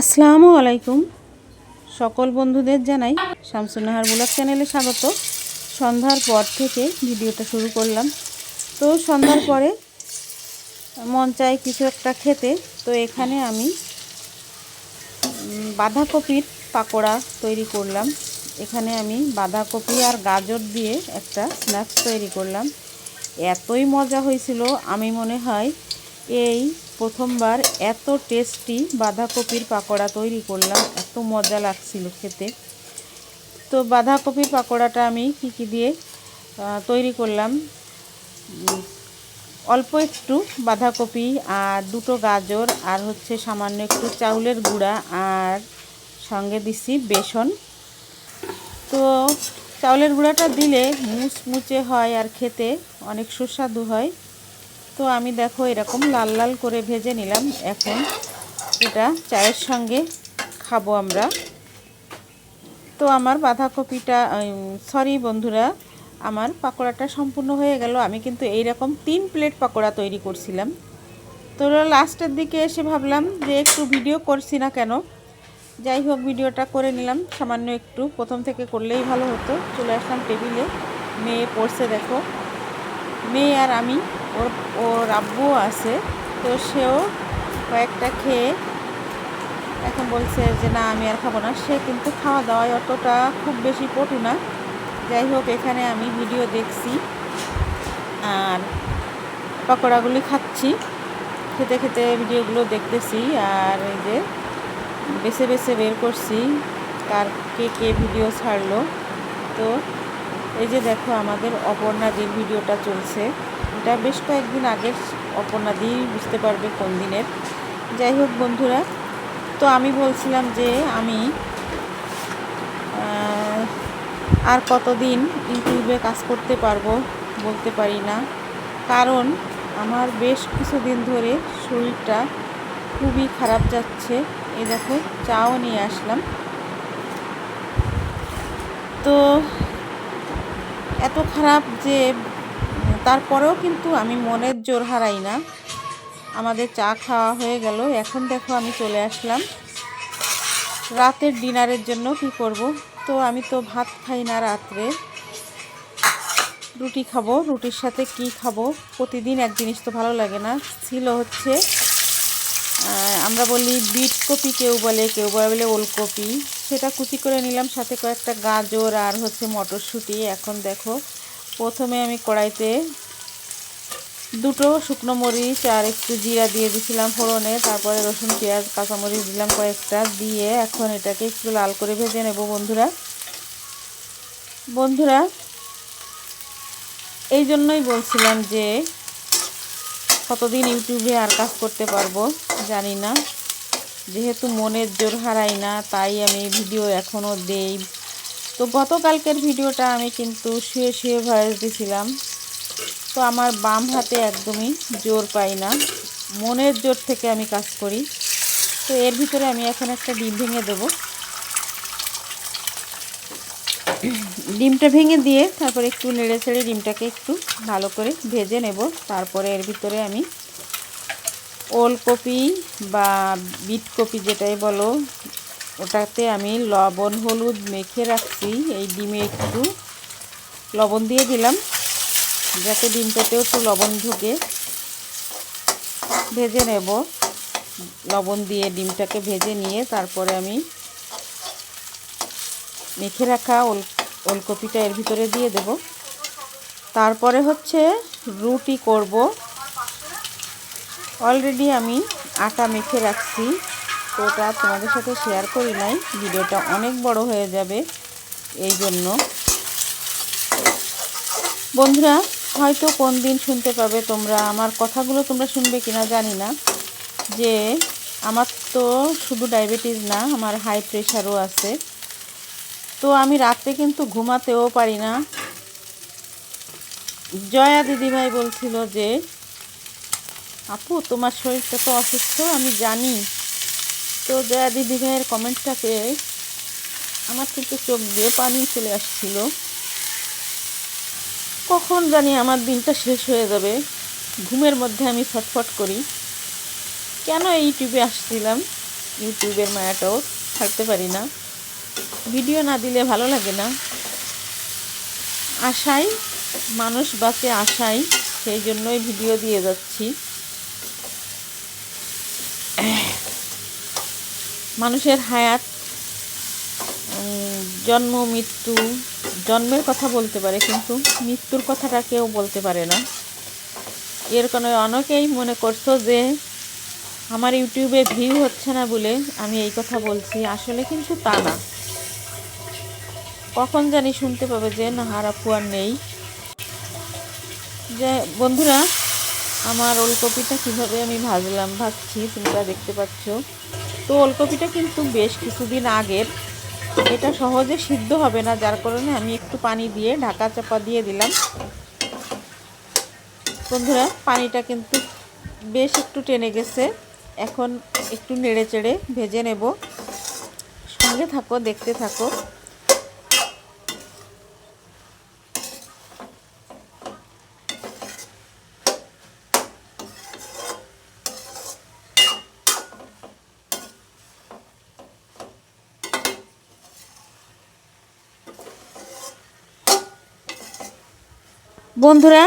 আসসালামু আলাইকুম। সকল বন্ধুদের জানাই শামসুন্নাহার ব্লগ চ্যানেলে স্বাগত। সন্ধ্যার পর থেকে ভিডিওটা শুরু করলাম। তো সন্ধ্যার পরে মন চায় কিছু একটা খেতে। তো এখানে আমি বাঁধাকপির পাকোড়া তৈরি করলাম। এখানে আমি বাঁধাকপি আর গাজর দিয়ে একটা স্ন্যাক্স তৈরি করলাম। এতই মজা হয়েছিল, আমি মনে হয় এই প্রথমবার এত টেস্টি বাঁধাকপির পাকোড়া তৈরি করলাম, এত মজা লাগছিল খেতে। তো বাঁধাকপির পাকোড়াটা আমি কী কী দিয়ে তৈরি করলাম। অল্প একটু বাঁধাকপি আর দুটো গাজর আর হচ্ছে সামান্য একটু চাউলের গুঁড়া আর সঙ্গে দিছি বেসন। তো চাউলের গুঁড়াটা দিলে মুচমুচে হয় আর খেতে অনেক সুস্বাদু হয়। তো আমি দেখো এরকম লাল লাল করে ভেজে নিলাম। এখন এটা চায়ের সঙ্গে খাব আমরা। তো আমার বাঁধাকপিটা সরি বন্ধুরা, আমার পাকোড়াটা সম্পূর্ণ হয়ে গেল। আমি কিন্তু এই রকম তিন প্লেট পাকোড়া তৈরি করছিলাম। তো লাস্টের দিকে এসে ভাবলাম যে একটু ভিডিও করছি না কেন? যাই হোক, ভিডিওটা করে নিলাম। সামান্য একটু প্রথম থেকে করলেই ভালো হতো। চলে আসলাম টেবিলে। মেয়ে পড়ছে দেখো। মেয়ে আর আমি ওর ওর আব্বুও আছে, তো সেও কয়েকটা খেয়ে এখন বলছে যে, না, আমি আর খাব না। সে কিন্তু খাওয়া দাওয়ায় অতটা খুব বেশি পটু না যাই হোক, এখানে আমি ভিডিও দেখছি আর পকোড়াগুলি খাচ্ছি। খেতে খেতে ভিডিওগুলো দেখতেছি আর এই যে বেছে বেছে বের করছি কার কে কে ভিডিও ছাড়লো। তো এই যে দেখো, আমাদের অপর্ণাদির ভিডিওটা চলছে। এটা বেশ কয়েকদিন আগের অপর্ণাদি বুঝতে পারবে কোন দিনের। যাই হোক বন্ধুরা, তো আমি বলছিলাম যে আমি আর কতদিন ইউটিউবে কাজ করতে পারব বলতে পারি না। কারণ আমার বেশ কিছুদিন ধরে শরীরটা খুবই খারাপ যাচ্ছে। এই দেখো, চাও নিয়ে আসলাম। তো এত খারাপ যে তারপরেও কিন্তু আমি মনের জোর হারাই না। আমাদের চা খাওয়া হয়ে গেল। এখন দেখো আমি চলে আসলাম। রাতের ডিনারের জন্য কি করব? তো আমি তো ভাত খাই না রাত্রে। রুটি খাব, রুটির সাথে কি খাব? প্রতিদিন এক জিনিস তো ভালো লাগে না। ছিল হচ্ছে আমরা বলি বিট কপি কেউ বলে কেউ বলে ওলকপি। সেটা কুচি করে নিলাম, সাথে কয়েকটা গাজর আর হচ্ছে মটরশুঁটি। এখন দেখো প্রথমে আমি কড়াইতে দুটো শুকনো মরিচ আর একটু জিরা দিয়ে দিয়েছিলাম ফোড়নে, তারপরে রসুন, পেঁয়াজ, কাঁচামরিচ দিলাম কয়েকটা, দিয়ে এখন এটাকে একটু লাল করে ভেজে নেব বন্ধুরা। বন্ধুরা, এই জন্যই বলছিলাম যে কতদিন ইউটিউবে আর কাজ করতে পারব, জানি না। যেহেতু মনের জোর হারাই না, তাই আমি ভিডিও এখনও দেই তো গতকালকের ভিডিওটা আমি কিন্তু শুয়ে শুয়ে ভয়েস দিছিলাম। তো আমার বাম হাতে একদমই জোর পাই না। মনের জোর থেকে আমি কাজ করি। তো এর ভিতরে আমি এখন একটা ডিম ভেঙে দেবো। ডিমটা ভেঙে দিয়ে তারপরে একটু নেড়ে ছেড়ে ডিমটাকে একটু ভালো করে ভেজে নেব। তারপরে এর ভিতরে আমি ওলকপি বা বিট কপি যেটাই বলো ওটাতে আমি লবণ, হলুদ মেখে রাখছি। এই ডিমে একটু লবণ দিয়ে দিলাম। যাতে ডিমটাতেও একটু লবণ ঢুকে। ভেজে নেব। লবণ দিয়ে ডিমটাকে ভেজে নিয়ে তারপরে আমি মেখে রাখা ওল, ওলকপিটা এর ভিতরে দিয়ে দেব। তারপরে হচ্ছে রুটি করব। অলরেডি আমি আটা মেখে রাখছি। তো ওটা তোমাদের সাথে শেয়ার করি নাই। ভিডিওটা অনেক বড় হয়ে যাবে এই জন্য। বন্ধুরা, হয়তো কোন দিন শুনতে পাবে তোমরা, আমার কথাগুলো তোমরা শুনবে কিনা জানি না। যে আমার তো শুধু ডায়াবেটিস না, আমার হাই প্রেশারও আছে। তো আমি রাতে কিন্তু ঘুমাতেও পারি না। জয়া দিদিভাই বলছিল যে, আপু, তোমার শরীরটা তো অসুস্থ, আমি জানি। তো জয়া দিদিভাইয়ের কমেন্টটা পেয়ে আমার কিন্তু চোখ দিয়ে পানি চলে আসছিল। কখন জানি আমার দিনটা শেষ হয়ে যাবে। ঘুমের মধ্যে আমি ছটফট করি। কেন ইউটিউবে আসছিলাম? ইউটিউবের মায়াটাও থাকতে পারি না। ভিডিও না দিলে ভালো লাগে না। আশাই মানুষ বাঁচে আশাই সেই জন্যই ভিডিও দিয়ে যাচ্ছি। মানুষের হায়াত জন্ম, মৃত্যু, জন্মের কথা বলতে পারে কিন্তু মৃত্যুর কথাটা কেউ বলতে পারে না। এর কোনো অনেকেই মনে করছ যে আমার ইউটিউবে ভিউ হচ্ছে না বলে আমি এই কথা বলছি, আসলে কিন্তু তা না। কখন জানি শুনতে পাবে যে, না হারাপু আর নেই। যে, বন্ধুরা, আমার ওলকপিটা কীভাবে আমি ভাজলাম, ভাজছি তোমরা দেখতে পাচ্ছ। তো ওলকপিটা কিন্তু বেশ কিছুদিন আগের এটা সহজে সিদ্ধ হবে না, যার কারণে আমি একটু পানি দিয়ে ঢাকা চাপা দিয়ে দিলাম। বন্ধুরা, পানিটা কিন্তু বেশ একটু টেনে গেছে। এখন একটু নেড়ে চেড়ে ভেজে নেব। সঙ্গে থাকো, দেখতে থাকো। বন্ধুরা,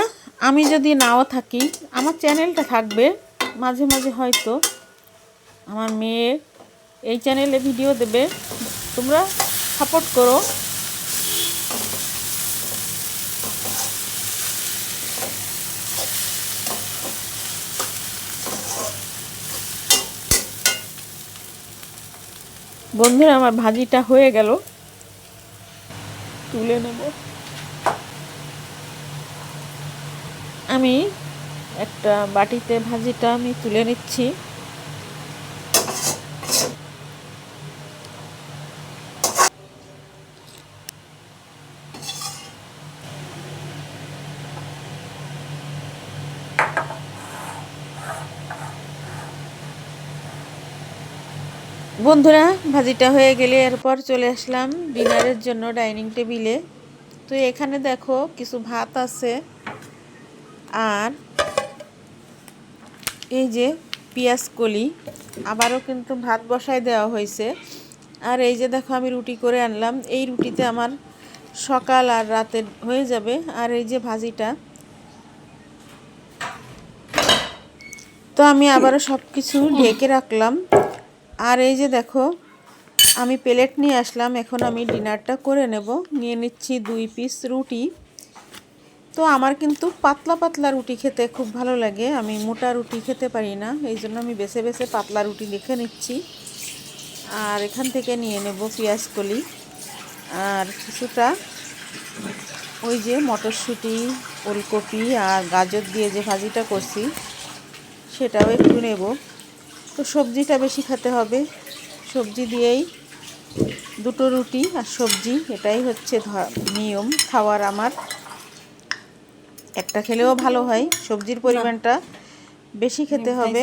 আমি যদি নাও থাকি, আমার চ্যানেলটা থাকবে। মাঝে মাঝে হয়তো আমার মেয়ে এই চ্যানেলে ভিডিও দেবে। তোমরা সাপোর্ট করো। বন্ধুরা, আমার ভাজিটা হয়ে গেল। তুলে নেব। আমি একটা বাটিতে ভাজিটা আমি তুলে নিচ্ছি। বন্ধুরা, ভাজিটা হয়ে গেলে এরপর চলে আসলাম ডিনারের জন্য ডাইনিং টেবিলে। তো এখানে দেখো, কিছু ভাত আছে। আর এই যে পেঁয়াজ কলি, আবারও কিন্তু ভাত বসায় দেওয়া হয়েছে। আর এই যে দেখো আমি রুটি করে আনলাম। এই রুটিতে আমার সকাল আর রাতে হয়ে যাবে। আর এই যে ভাজিটা, তো আমি আবারও সব কিছু ঢেকে রাখলাম। আর এই যে দেখো, আমি প্লেট নিয়ে আসলাম। এখন আমি ডিনারটা করে নেব। নিয়ে নিচ্ছি দুই পিস রুটি। তো আমার কিন্তু পাতলা পাতলা রুটি খেতে খুব ভালো লাগে। আমি মোটা রুটি খেতে পারি না, এই জন্য আমি বেছে বেছে পাতলা রুটি লিখে নিচ্ছি। আর এখান থেকে নিয়ে নেব পেঁয়াজ কলি। আর কিছুটা ওই যে মটরশুঁটি, ওলকপি আর গাজর দিয়ে যে ভাজিটা করছি, সেটাও একটু নেব। তো সবজিটা বেশি খেতে হবে। সবজি দিয়েই দুটো রুটি আর সবজি, এটাই হচ্ছে নিয়ম। খাওয়ার আমার একটা খেলেও ভালো হয় সবজির পরিমাণটা বেশি খেতে হবে।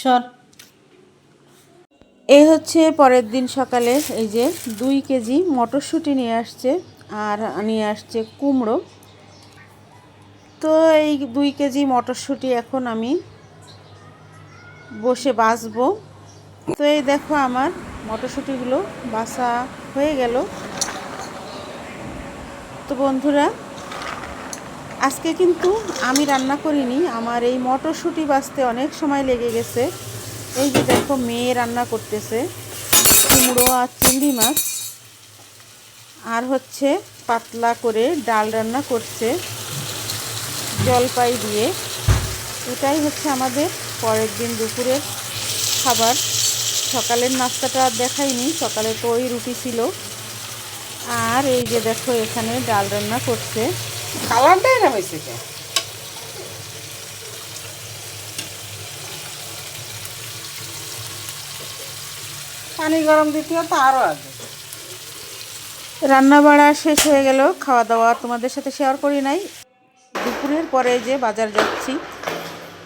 সর। এই হচ্ছে পরের দিন সকালে এই যে দুই কেজি মটরশুঁটি নিয়ে আসছে। আর নিয়ে আসছে কুমড়ো। তো এই দুই কেজি মটরশুঁটি এখন আমি বসে বাছবো তো এই দেখো আমার মটরশুঁটিগুলো বাসা হয়ে গেল। তো বন্ধুরা, আজকে কিন্তু আমি রান্না করিনি, আমার এই মটরশুঁটি বাছতে অনেক সময় লেগে গেছে। এই যে দেখো মেয়ে রান্না করতেছে, কুমড়ো আর চিংড়ি মাছ। আর হচ্ছে পাতলা করে ডাল রান্না করছে জলপাই দিয়ে। এটাই হচ্ছে আমাদের পরের দিন দুপুরের খাবার। সকালের নাস্তাটা আর দেখাইনি, সকালে তো ওই রুটি ছিল। আর এই যে দেখো এখানে ডাল রান্না করছে। কালারটা হয়েছে পানি গরম দিতে তো আরও আগে রান্না বাড়া শেষ হয়ে গেল খাওয়া দাওয়া তোমাদের সাথে শেয়ার করি নাই। দুপুরের পরে যে বাজার যাচ্ছি।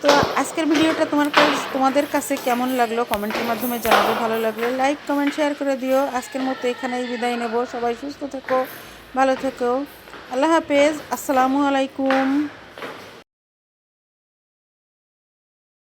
তো আজকের ভিডিওটা তোমার তোমাদের কাছে কেমন লাগল কমেন্টের মাধ্যমে জানাবে। ভালো লাগলে লাইক কমেন্ট শেয়ার করে দিও। আজকের মতো এখানেই বিদায় নেব। সবাই সুস্থ থেকো, ভালো থেকো। আল্লাহ হাফেজ। আসসালামু আলাইকুম।